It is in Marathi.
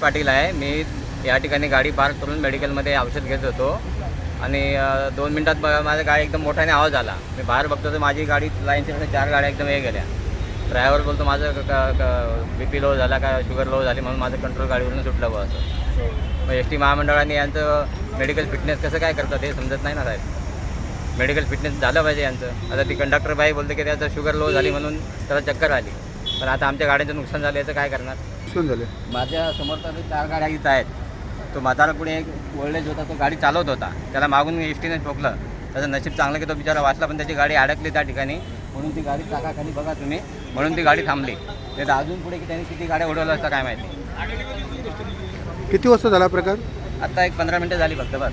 पाटील आहे. मी या ठिकाणी गाडी पार्क करून मेडिकलमध्ये औषध घेत होतो. आणि दोन मिनटात बघा माझ्या गाडी एकदम मोठ्याने आवाज आला. मी बाहेर बघतो तर माझी गाडी लाईनच्या चार गाड्या एकदम हे गेल्या. ड्रायव्हर बोलतो माझं बी पी लो झाला का शुगर लो झाली म्हणून माझं कंट्रोल गाडीवरून सुटलं बघ असं. मग एस टी महामंडळाने यांचं मेडिकल फिटनेस कसं काय करतात हे समजत नाही ना साहेब. मेडिकल फिटनेस झालं पाहिजे यांचं. आता ती कंडक्टर बाई बोलते की त्याचं शुगर लो झाली म्हणून त्याला चक्कर आली. पण आता आमच्या गाड्यांचं नुकसान झालं याचं काय करणार? नुकसान झाले? माझ्यासमोर तर चार गाड्या इथं आहेत. तो म्हातारा पुढे एक ओल्डेज होता तो गाडी चालवत होता. त्याला मागून एस टीने ठोकलं. त्याचं नशीब चांगलं की तो बिचारा वाचला पण त्याची गाडी अडकली त्या ठिकाणी. म्हणून ती गाडी चाकाखाली बघा तुम्ही. म्हणून ती गाडी थांबली. नाही तर अजून पुढे की त्यांनी किती गाड्या उडवल्या असता काय माहिती. किती वाजता झाला प्रकार? आत्ता एक पंधरा मिनटं झाली फक्त बस.